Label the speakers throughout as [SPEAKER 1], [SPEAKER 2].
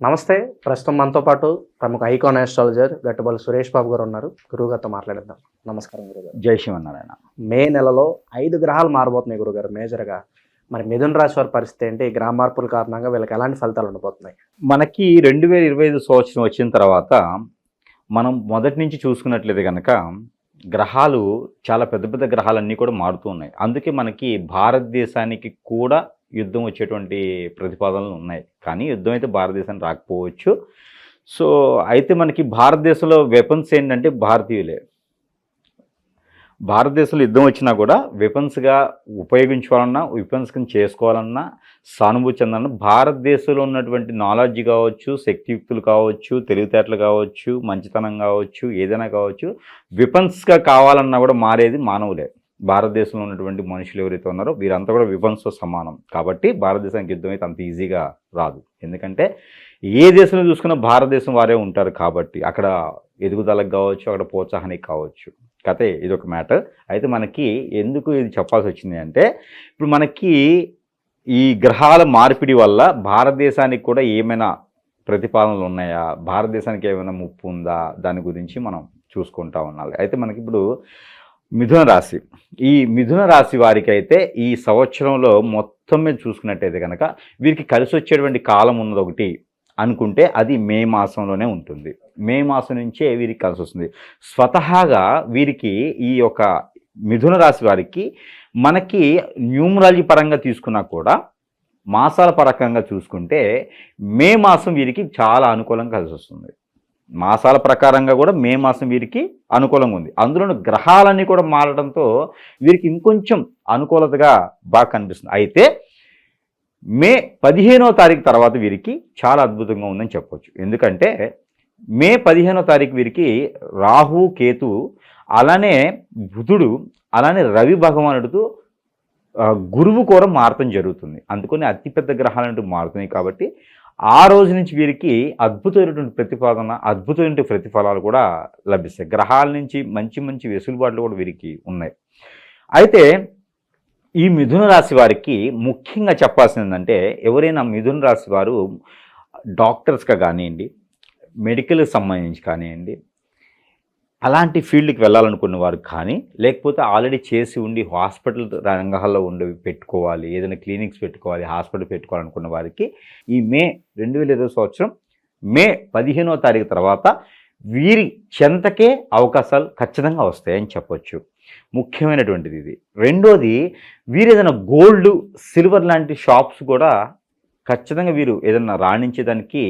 [SPEAKER 1] నమస్తే. ప్రస్తుతం మనతో పాటు ప్రముఖ ఐకాన్ ఆస్ట్రాలజర్ గట్టుబల్ సురేష్ బాబు గారు ఉన్నారు. గురువుగారితో మాట్లాడిద్దాం. నమస్కారం గురుగారు
[SPEAKER 2] జై శివనారాయణ
[SPEAKER 1] మే నెలలో ఐదు గ్రహాలు మారబోతున్నాయి గురుగారు మేజర్గా మరి మిథున రాశి వారి పరిస్థితి ఏంటి? గ్రహ మార్పుల కారణంగా వీళ్ళకి ఎలాంటి ఫలితాలు ఉండబోతున్నాయి?
[SPEAKER 2] మనకి రెండు వేల ఇరవై ఐదు సంవత్సరం వచ్చిన తర్వాత మనం మొదటి నుంచి చూసుకున్నట్లయితే కనుక గ్రహాలు చాలా పెద్ద పెద్ద గ్రహాలన్నీ కూడా మారుతూ ఉన్నాయి. అందుకే మనకి భారతదేశానికి కూడా యుద్ధం వచ్చేటువంటి ప్రతిపాదనలు ఉన్నాయి. కానీ యుద్ధం అయితే భారతదేశానికి రాకపోవచ్చు. సో అయితే మనకి భారతదేశంలో వెపన్స్ ఏంటంటే భారతీయులే. భారతదేశంలో యుద్ధం వచ్చినా కూడా వెపన్స్గా ఉపయోగించుకోవాలన్నా వెపన్స్ కింద చేసుకోవాలన్నా సానుభూతి చెందాలన్నా భారతదేశంలో ఉన్నటువంటి నాలెడ్జ్ కావచ్చు శక్తియుక్తులు కావచ్చు తెలివితేటలు కావచ్చు మంచితనం కావచ్చు ఏదైనా కావచ్చు విపన్స్గా కావాలన్నా కూడా మారేది మానవులే. భారతదేశంలో ఉన్నటువంటి మనుషులు ఎవరైతే ఉన్నారో వీరంతా కూడా విపన్స్తో సమానం. కాబట్టి భారతదేశానికి యుద్ధం అయితే అంత ఈజీగా రాదు. ఎందుకంటే ఏ దేశంలో చూసుకున్నా భారతదేశం వారే ఉంటారు కాబట్టి అక్కడ ఎదుగుదలకు కావచ్చు అక్కడ ప్రోత్సాహానికి కావచ్చు. కథే ఇది ఒక మ్యాటర్. అయితే మనకి ఎందుకు ఇది చెప్పాల్సి వచ్చింది అంటే ఇప్పుడు మనకి ఈ గ్రహాల మార్పిడి వల్ల భారతదేశానికి కూడా ఏమైనా ప్రతిపాదనలు ఉన్నాయా? భారతదేశానికి ఏమైనా ముప్పు ఉందా? దాని గురించి మనం చూసుకుంటా ఉండాలి. అయితే మనకి ఇప్పుడు మిథున రాశి. ఈ మిథున రాశి వారికైతే ఈ సంవత్సరంలో మొత్తం మీద చూసుకున్నట్టయితే కనుక వీరికి కలిసి వచ్చేటువంటి కాలం ఉన్నది ఒకటి అనుకుంటే అది మే మాసంలోనే ఉంటుంది. మే మాసం నుంచే వీరికి కలిసి వస్తుంది స్వతహాగా వీరికి ఈ యొక్క మిథున రాశి వారికి మనకి న్యూమరాలజీ పరంగా తీసుకున్నా కూడా మాసాల పరకంగా చూసుకుంటే మే మాసం వీరికి చాలా అనుకూలంగా కలిసి వస్తుంది మాసాల ప్రకారంగా కూడా మే మాసం వీరికి అనుకూలంగా ఉంది. అందులోనూ గ్రహాలన్నీ కూడా మారడంతో వీరికి ఇంకొంచెం అనుకూలతగా బాగా కనిపిస్తుంది. అయితే మే పదిహేనో తారీఖు తర్వాత వీరికి చాలా అద్భుతంగా ఉందని చెప్పవచ్చు ఎందుకంటే మే పదిహేనో తారీఖు వీరికి రాహు కేతు అలానే బుధుడు అలానే రవి భగవానుడితో గురువు కూడా మారటం జరుగుతుంది. అందుకని అతిపెద్ద గ్రహాలు అంటూ మారుతున్నాయి కాబట్టి ఆ రోజు నుంచి వీరికి అద్భుతమైనటువంటి ప్రతిపాదన అద్భుతమైన ప్రతిఫలాలు కూడా లభిస్తాయి. గ్రహాల నుంచి మంచి మంచి వెసులుబాట్లు కూడా వీరికి ఉన్నాయి. అయితే ఈ మిథున రాశి వారికి ముఖ్యంగా చెప్పాల్సింది ఏంటంటే ఎవరైనా మిథున రాశి వారు డాక్టర్స్గా కానివ్వండి మెడికల్కి సంబంధించి కానివ్వండి అలాంటి ఫీల్డ్కి వెళ్ళాలనుకున్న వారు కానీ లేకపోతే ఆల్రెడీ చేసి ఉండి హాస్పిటల్ రంగాల్లో ఉండి పెట్టుకోవాలి ఏదైనా క్లినిక్స్ పెట్టుకోవాలి హాస్పిటల్ పెట్టుకోవాలనుకున్న వారికి ఈ మే రెండు వేల ఇరవై సంవత్సరం మే పదిహేనో తారీఖు తర్వాత వీరి చెంతకే అవకాశాలు ఖచ్చితంగా వస్తాయని చెప్పొచ్చు. ముఖ్యమైనటువంటిది ఇది. రెండోది వీరు ఏదైనా గోల్డ్ సిల్వర్ లాంటి షాప్స్ కూడా ఖచ్చితంగా వీరు ఏదైనా రాణించేదానికి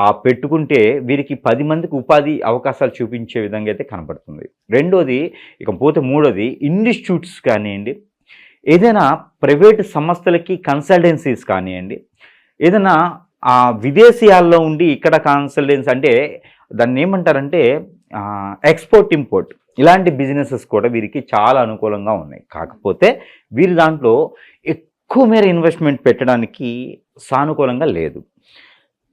[SPEAKER 2] ఆ పెట్టుకుంటే వీరికి పది మందికి ఉపాధి అవకాశాలు చూపించే విధంగా అయితే కనపడుతుంది రెండోది ఇక పోతే మూడోది ఇన్స్టిట్యూట్స్ కానివ్వండి ఏదైనా ప్రైవేట్ సంస్థలకి కన్సల్టెన్సీస్ కానివ్వండి ఏదైనా ఆ విదేశీయాల్లో ఉండి ఇక్కడ కన్సల్టెన్సీ అంటే దాన్ని ఏమంటారంటే ఎక్స్పోర్ట్ ఇంపోర్ట్ ఇలాంటి బిజినెసెస్ కూడా వీరికి చాలా అనుకూలంగా ఉన్నాయి. కాకపోతే వీరి దాంట్లో ఎక్కువ మేర ఇన్వెస్ట్మెంట్ పెట్టడానికి సానుకూలంగా లేదు.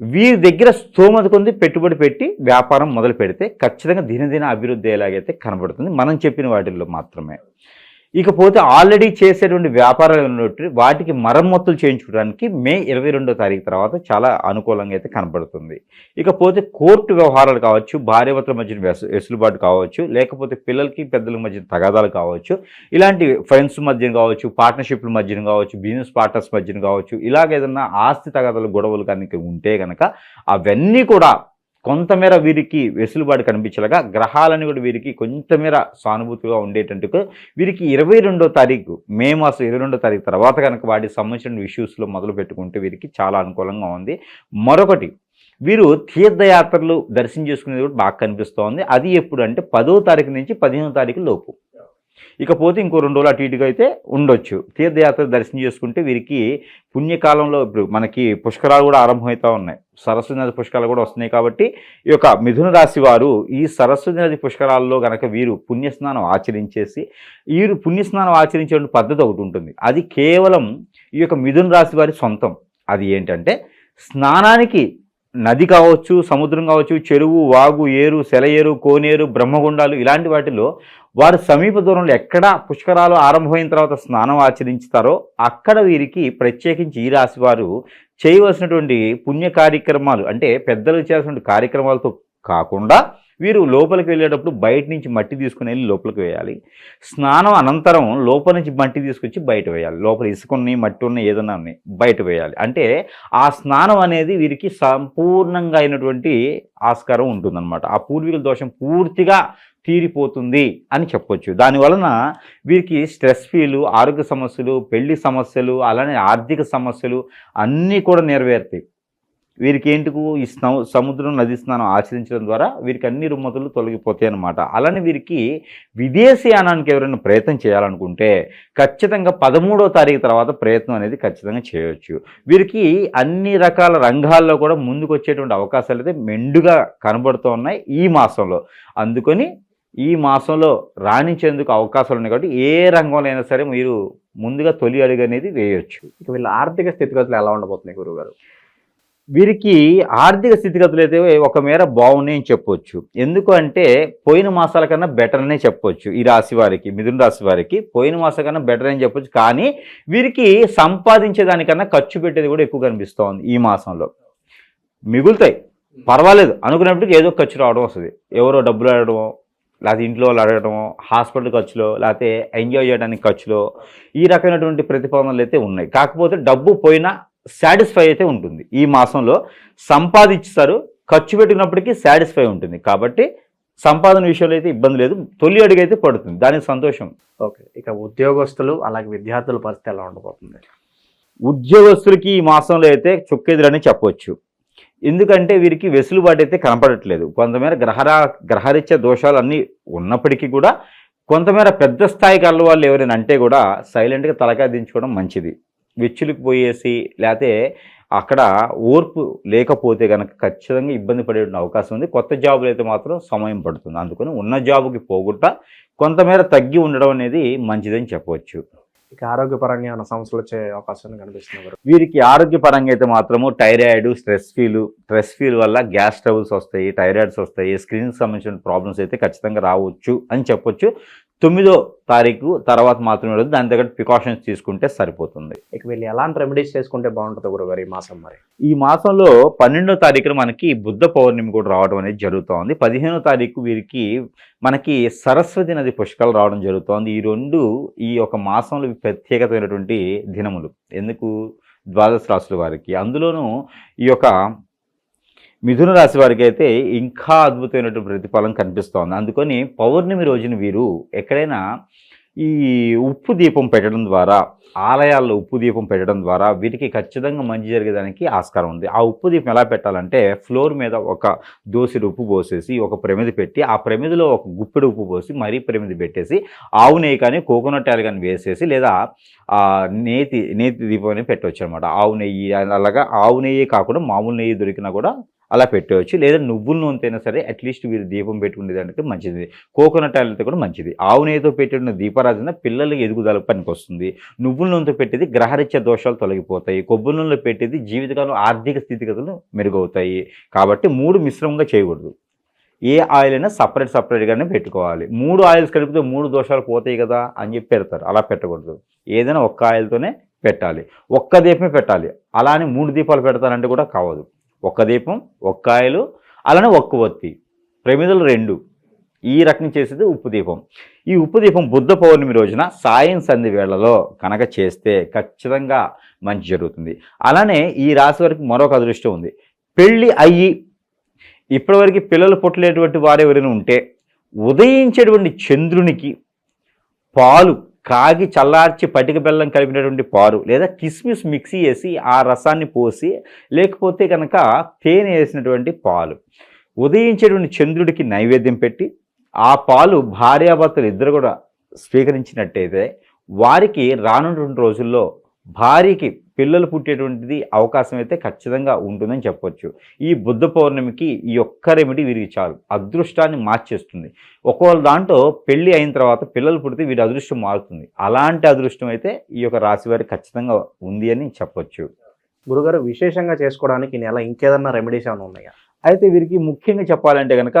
[SPEAKER 2] వీరి దగ్గర స్తోమత కొంది పెట్టుబడి పెట్టి వ్యాపారం మొదలు పెడితే ఖచ్చితంగా దినదిన అభివృద్ధి ఎలాగైతే కనబడుతుంది మనం చెప్పిన వాటిల్లో మాత్రమే. ఇకపోతే ఆల్రెడీ చేసేటువంటి వ్యాపారాలు ఉన్నట్టు వాటికి మరమ్మతులు చేయించుకోవడానికి మే ఇరవై రెండో తారీఖు తర్వాత చాలా అనుకూలంగా అయితే కనబడుతుంది. ఇకపోతే కోర్టు వ్యవహారాలు కావచ్చు భార్యభర్తల మధ్యన వెసులుబాటు కావచ్చు లేకపోతే పిల్లలకి పెద్దల మధ్య తగాదాలు కావచ్చు ఇలాంటి ఫ్రెండ్స్ మధ్యన కావచ్చు పార్ట్నర్షిప్ల మధ్యన కావచ్చు బిజినెస్ పార్ట్నర్స్ మధ్యన కావచ్చు ఇలాగేదన్నా ఆస్తి తగాదాలు గొడవలు కనుక ఉంటే కనుక అవన్నీ కూడా కొంతమేర వీరికి వెసులుబాటు కనిపించలేగా గ్రహాలని కూడా వీరికి కొంతమేర సానుభూతిగా ఉండేటట్టుకు వీరికి ఇరవై రెండో తారీఖు మే మాసం ఇరవై రెండో తారీఖు తర్వాత కనుక వాటికి సంబంధించిన ఇష్యూస్లో మొదలు పెట్టుకుంటే వీరికి చాలా అనుకూలంగా ఉంది. మరొకటి వీరు తీర్థయాత్రలు దర్శనం చేసుకునేది కూడా బాగా కనిపిస్తోంది. అది ఎప్పుడు అంటే పదో తారీఖు నుంచి పదిహేనో తారీఖు లోపు. ఇకపోతే ఇంకో రెండు రోజులు అటు ఇటుగా అయితే ఉండొచ్చు. తీర్థయాత్ర దర్శనం చేసుకుంటే వీరికి పుణ్యకాలంలో ఇప్పుడు మనకి పుష్కరాలు కూడా ఆరంభమవుతూ ఉన్నాయి. సరస్వతి నది పుష్కరాలు కూడా వస్తున్నాయి కాబట్టి ఈ యొక్క మిథున రాశి వారు ఈ సరస్వతి నది పుష్కరాల్లో కనుక వీరు పుణ్యస్నానం ఆచరించేసి వీరు పుణ్యస్నానం ఆచరించే పద్ధతి ఒకటి ఉంటుంది. అది కేవలం ఈ యొక్క మిథున రాశి వారి సొంతం. అది ఏంటంటే స్నానానికి నది కావచ్చు సముద్రం కావచ్చు చెరువు వాగు ఏరు సెలయేరు కోనేరు బ్రహ్మగుండాలు ఇలాంటి వాటిలో వారు సమీప దూరంలో ఎక్కడ పుష్కరాలు ఆరంభమైన తర్వాత స్నానం ఆచరించుతారో అక్కడ వీరికి ప్రత్యేకించి ఈ రాశి వారు చేయవలసినటువంటి పుణ్య కార్యక్రమాలు అంటే పెద్దలు చేసిన కార్యక్రమాలతో కాకుండా వీరు లోపలికి వెళ్ళేటప్పుడు బయట నుంచి మట్టి తీసుకుని వెళ్ళి లోపలికి వేయాలి. స్నానం అనంతరం లోపల నుంచి మట్టి తీసుకొచ్చి బయట వేయాలి. లోపల ఇసుకుని మట్టి ఉన్న ఏదైనా ఉన్నాయి బయట వేయాలి. అంటే ఆ స్నానం అనేది వీరికి సంపూర్ణంగా అయినటువంటి ఆస్కారం ఉంటుందన్నమాట. ఆ పూర్వీకుల దోషం పూర్తిగా తీరిపోతుంది అని చెప్పొచ్చు. దాని వలన వీరికి స్ట్రెస్ ఫీలు ఆరోగ్య సమస్యలు పెళ్ళి సమస్యలు అలానే ఆర్థిక సమస్యలు అన్నీ కూడా నెరవేరుతాయి. వీరికి ఏంటికు ఈ సముద్రం నది స్నానం ఆచరించడం ద్వారా వీరికి అన్ని రుమ్మతులు తొలగిపోతాయి అన్నమాట. అలానే వీరికి విదేశీయానానికి ఎవరైనా ప్రయత్నం చేయాలనుకుంటే ఖచ్చితంగా పదమూడో తారీఖు తర్వాత ప్రయత్నం అనేది ఖచ్చితంగా చేయవచ్చు వీరికి అన్ని రకాల రంగాల్లో కూడా ముందుకు వచ్చేటువంటి అవకాశాలు అయితే మెండుగా కనబడుతూ ఉన్నాయి ఈ మాసంలో. అందుకని ఈ మాసంలో రాణించేందుకు అవకాశాలు ఉన్నాయి కాబట్టి ఏ రంగంలో అయినా సరే మీరు ముందుగా తొలి అడుగు అనేది వేయొచ్చు.
[SPEAKER 1] ఇక వీళ్ళ ఆర్థిక స్థితిగతులు ఎలా ఉండబోతున్నాయి గురువు గారు
[SPEAKER 2] వీరికి ఆర్థిక స్థితిగతులు అయితే ఒక మేర బాగున్నాయని చెప్పొచ్చు. ఎందుకు అంటే పోయిన మాసాల కన్నా బెటర్ అనే చెప్పొచ్చు ఈ రాశి వారికి మిథున రాశి వారికి. పోయిన మాసాల కన్నా బెటర్ అని చెప్పొచ్చు. కానీ వీరికి సంపాదించే దానికన్నా ఖర్చు పెట్టేది కూడా ఎక్కువ కనిపిస్తోంది ఈ మాసంలో. మిగులుతాయి. పర్వాలేదు. అనుకున్నప్పటికీ ఏదో ఖర్చు రావడం వస్తుంది. ఎవరో డబ్బులు అడగడమో లేకపోతే ఇంట్లో వాళ్ళు అడగడమో హాస్పిటల్ ఖర్చులో లేకపోతే ఎంజాయ్ చేయడానికి ఖర్చులో ఈ రకమైనటువంటి ప్రతిపాదనలు అయితే ఉన్నాయి. కాకపోతే డబ్బు పోయినా సాటిస్ఫై అయితే ఉంటుంది. ఈ మాసంలో సంపాదిస్తారు ఖర్చు పెట్టినప్పటికీ సాటిస్ఫై ఉంటుంది. కాబట్టి సంపాదన విషయంలో అయితే ఇబ్బంది లేదు. తొలి అడుగు అయితే పడుతుంది. దానికి సంతోషం.
[SPEAKER 1] ఓకే. ఇక ఉద్యోగస్తులు అలాగే విద్యార్థుల పరిస్థితి ఎలా ఉండబోతుంది?
[SPEAKER 2] ఉద్యోగస్తులకి ఈ మాసంలో అయితే చుక్కెదురని చెప్పొచ్చు. ఎందుకంటే వీరికి వెసులుబాటు అయితే కనపడట్లేదు. కొంతమేర గ్రహరా గ్రహరీత్యా దోషాలు అన్నీ ఉన్నప్పటికీ కూడా కొంతమేర పెద్ద స్థాయి కళ్ళ వాళ్ళు ఎవరైనా అంటే కూడా సైలెంట్గా తలకాయ దించుకోవడం మంచిది. విచ్చులకు పోయేసి లేకపోతే అక్కడ ఓర్పు లేకపోతే కనుక ఖచ్చితంగా ఇబ్బంది పడే అవకాశం ఉంది. కొత్త జాబులు అయితే మాత్రం సమయం పడుతుంది. అందుకని ఉన్న జాబుకి పోగొట్ట కొంతమేర తగ్గి ఉండడం అనేది మంచిదని చెప్పవచ్చు.
[SPEAKER 1] ఇక ఆరోగ్యపరంగా ఏమైనా సమస్యలు వచ్చే అవకాశం కనిపిస్తుంది గురువు
[SPEAKER 2] వీరికి ఆరోగ్యపరంగా అయితే మాత్రము thyroid stress feel stress feel వల్ల గ్యాస్ ట్రబుల్స్ వస్తాయి థైరాయిడ్స్ వస్తాయి స్క్రీన్కి సంబంధించిన ప్రాబ్లమ్స్ అయితే ఖచ్చితంగా రావచ్చు అని చెప్పొచ్చు. తొమ్మిదో తారీఖు తర్వాత మాత్రమే ఉండదు దాని దగ్గర ప్రికాషన్స్ తీసుకుంటే సరిపోతుంది.
[SPEAKER 1] ఇక వీళ్ళు ఎలాంటి రెమెడీస్ చేసుకుంటే బాగుంటుంది గురువు గారు ఈ మాసం మరి?
[SPEAKER 2] ఈ మాసంలో పన్నెండో తారీఖున మనకి బుద్ధ పౌర్ణమి కూడా రావడం అనేది జరుగుతోంది. పదిహేనో తారీఖు వీరికి మనకి సరస్వతి నది పుష్కరాలు రావడం జరుగుతోంది. ఈ రెండు ఈ యొక్క మాసంలో ప్రత్యేకతమైనటువంటి దినములు. ఎందుకు? ద్వాదశ రాశుల వారికి. అందులోనూ ఈ యొక్క మిథున రాశి వారికి అయితే ఇంకా అద్భుతమైనటువంటి ప్రతిఫలం కనిపిస్తోంది. అందుకని పౌర్ణమి రోజున వీరు ఎక్కడైనా ఈ ఉప్పు దీపం పెట్టడం ద్వారా ఆలయాల్లో ఉప్పు దీపం పెట్టడం ద్వారా వీరికి ఖచ్చితంగా మంచి జరిగేదానికి ఆస్కారం ఉంది. ఆ ఉప్పు దీపం ఎలా పెట్టాలంటే ఫ్లోర్ మీద ఒక దోసిడి ఉప్పు పోసేసి ఒక ప్రమిది పెట్టి ఆ ప్రమిదిలో ఒక గుప్పెడు ఉప్పు పోసి మరీ ప్రమిది పెట్టేసి ఆవు నెయ్యి కానీ కోకోనట్ ఆయిల్ కానీ వేసేసి లేదా నేతి నేతి దీపం అని పెట్టవచ్చు అనమాట ఆవు నెయ్యి అలాగా ఆవు నెయ్యి కాకుండా మామూలు నెయ్యి దొరికినా కూడా అలా పెట్టవచ్చు. లేదా నువ్వుల నూనెతైనా సరే అట్లీస్ట్ వీరు దీపం పెట్టుకునేదానికి మంచిది. కోకోనట్ ఆయిల్ కూడా మంచిది. ఆవు నెయ్యితో పెట్టిన దీపారాధన పిల్లలకి ఎదుగుదల పనికి వస్తుంది నువ్వుల నూనెతో పెట్టేది గ్రహరీత్య దోషాలు తొలగిపోతాయి. కొబ్బరి నూనెలో పెట్టేది జీవితకాలం ఆర్థిక స్థితిగతులు మెరుగవుతాయి. కాబట్టి మూడు మిశ్రమంగా చేయకూడదు. ఏ ఆయిల్ అయినా సపరేట్ సపరేట్గానే పెట్టుకోవాలి. మూడు ఆయిల్స్ కలిపితే మూడు దోషాలు పోతాయి కదా అని చెప్పి పెడతారు. అలా పెట్టకూడదు. ఏదైనా ఒక్క ఆయిల్తోనే పెట్టాలి. ఒక్క దీపమే పెట్టాలి. అలానే మూడు దీపాలు పెడతానంటే కూడా కావదు. ఒక్క దీపం ఒక్క అలానే ఒక్క ఒత్తి ప్రమిదలు రెండు. ఈ రకం చేసేది ఉప్పు దీపం. ఈ ఉప్పు దీపం బుద్ధ పౌర్ణమి రోజున సాయం సంధి వేళలో కనుక చేస్తే ఖచ్చితంగా మంచి జరుగుతుంది. అలానే ఈ రాశి వరకు మరొక అదృష్టం ఉంది. పెళ్ళి అయ్యి ఇప్పటివరకు పిల్లలు పుట్టలేటువంటి వారు ఎవరైనా ఉంటే ఉదయించేటువంటి చంద్రునికి పాలు కాగి చల్లార్చి పటిక బెల్లం కలిపినటువంటి పాలు లేదా కిస్మిస్ మిక్సీ వేసి ఆ రసాన్ని పోసి లేకపోతే కనుక తేనె వేసినటువంటి పాలు. ఉదయించేటువంటి చంద్రుడికి నైవేద్యం పెట్టి ఆ పాలు భార్యాభర్తలు ఇద్దరు కూడా స్వీకరించినట్టయితే వారికి రానున్నటువంటి రోజుల్లో భార్యకి పిల్లలు పుట్టేటువంటిది అవకాశం అయితే ఖచ్చితంగా ఉంటుందని చెప్పొచ్చు. ఈ బుద్ధ పౌర్ణమికి ఈ ఒక్క రెమెడీ వీరికి చాలు. అదృష్టాన్ని మార్చేస్తుంది. ఒకవేళ దాంట్లో పెళ్ళి అయిన తర్వాత పిల్లలు పుడితే వీరి అదృష్టం మారుతుంది. అలాంటి అదృష్టం అయితే ఈ యొక్క రాశి వారికి ఖచ్చితంగా ఉంది అని చెప్పొచ్చు.
[SPEAKER 1] గురుగారు విశేషంగా చేసుకోవడానికి నెల ఇంకేదన్నా రెమెడీస్ ఏమైనా ఉన్నాయా?
[SPEAKER 2] అయితే వీరికి ముఖ్యంగా చెప్పాలంటే కనుక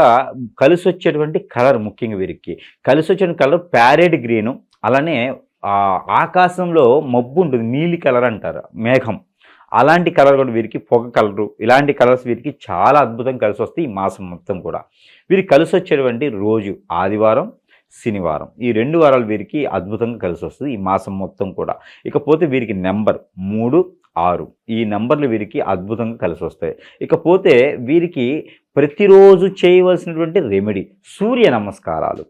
[SPEAKER 2] కలిసి వచ్చేటువంటి కలర్ ముఖ్యంగా వీరికి. కలిసి వచ్చే కలర్ ప్యారెడ్ గ్రీను అలానే ఆకాశంలో మబ్బు ఉంటుంది నీలి కలర్ అంటారు మేఘం. అలాంటి కలర్ కూడా వీరికి పొగ కలరు. ఇలాంటి కలర్స్ వీరికి చాలా అద్భుతంగా కలిసి వస్తాయి ఈ మాసం మొత్తం కూడా. వీరికి కలిసి వచ్చేటువంటి రోజు ఆదివారం శనివారం. ఈ రెండు వారాలు వీరికి అద్భుతంగా కలిసి వస్తుంది ఈ మాసం మొత్తం కూడా. ఇకపోతే వీరికి నెంబర్ మూడు ఆరు. ఈ నెంబర్లు వీరికి అద్భుతంగా కలిసి వస్తాయి. ఇకపోతే వీరికి ప్రతిరోజు చేయవలసినటువంటి రెమెడీ సూర్య నమస్కారాలు.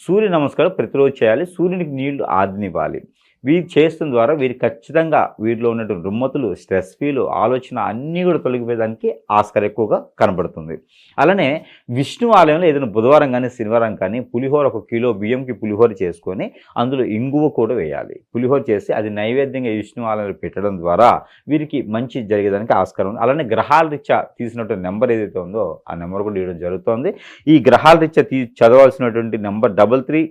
[SPEAKER 2] సూర్య నమస్కారం ప్రతిరోజు చేయాలి. సూర్యునికి నీళ్ళు ఆదినివ్వాలి. వీరు చేస్తున్న ద్వారా వీరు ఖచ్చితంగా వీరిలో ఉన్నటువంటి రుమ్మతులు స్ట్రెస్ ఫీలు ఆలోచన అన్నీ కూడా తొలగిపోయేదానికి ఆస్కారం ఎక్కువగా కనబడుతుంది. అలానే విష్ణు ఆలయంలో ఏదైనా బుధవారం కానీ శనివారం కానీ పులిహోర ఒక కిలో బియ్యంకి పులిహోర చేసుకొని అందులో ఇంగువ కూడా వేయాలి. పులిహోర చేసి అది నైవేద్యంగా విష్ణు ఆలయంలో పెట్టడం ద్వారా వీరికి మంచి జరిగేదానికి ఆస్కారం ఉంది. అలానే గ్రహాల రీత్యా తీసినటువంటి నెంబర్ ఏదైతే ఉందో ఆ నెంబర్ కూడా ఇవ్వడం జరుగుతుంది. ఈ గ్రహాల రీత్యా తీ చదవాల్సినటువంటి number double three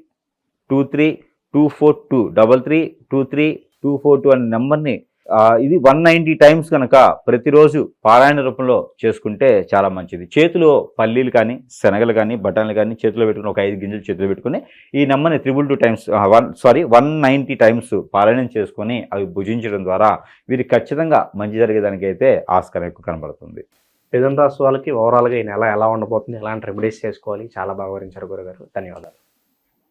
[SPEAKER 2] two three two four two double three two three two four two అనే నెంబర్ని ఇది వన్ నైంటీ టైమ్స్ కనుక ప్రతిరోజు పారాయణ రూపంలో చేసుకుంటే చాలా మంచిది. చేతిలో పల్లీలు కానీ శనగలు కానీ బఠానీలు కానీ చేతిలో పెట్టుకుని ఒక ఐదు గింజలు చేతిలో పెట్టుకుని ఈ నెంబర్ని triple two times one sorry one ninety times పారాయణం చేసుకొని అవి భుజించడం ద్వారా వీరికి ఖచ్చితంగా మంచి జరిగేదానికి అయితే ఆస్కారం ఎక్కువ కనబడుతుంది.
[SPEAKER 1] మిథున రాశి వాళ్ళకి ఓవరాల్గా ఈ నెల ఎలా ఉండబోతుంది ఎలాంటి రెమెడీస్ చేసుకోవాలి చాలా బాగా వివరించారు గురుగారు. ధన్యవాదాలు.